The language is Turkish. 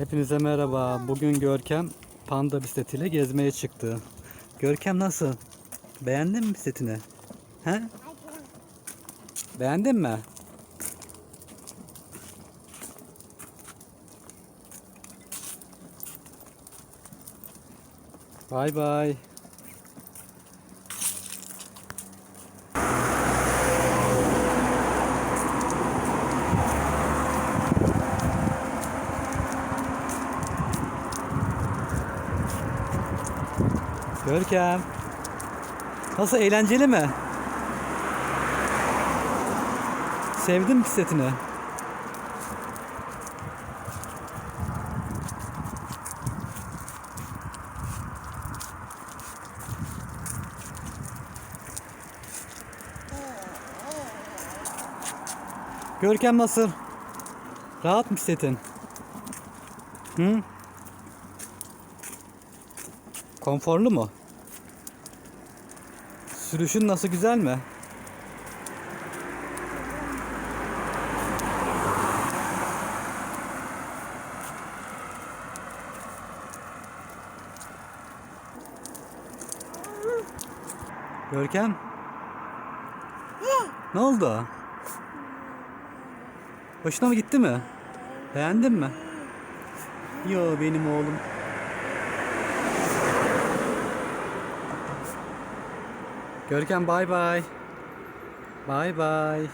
Hepinize merhaba. Bugün Görkem panda bisikletiyle gezmeye çıktı. Görkem nasıl? Beğendin mi bisikletini? He? Beğendin mi? Bay bay. Görkem. Nasıl eğlenceli mi? Sevdin mi bisikletini? Görkem nasıl? Rahat mı bisikletin? Hı? Konforlu mu? Sürüşün nasıl güzel mi? Görkem? Ne oldu? Hoşuna mı gitti mi? Beğendin mi? Yo benim oğlum. Görkem bay bay. Bay bay.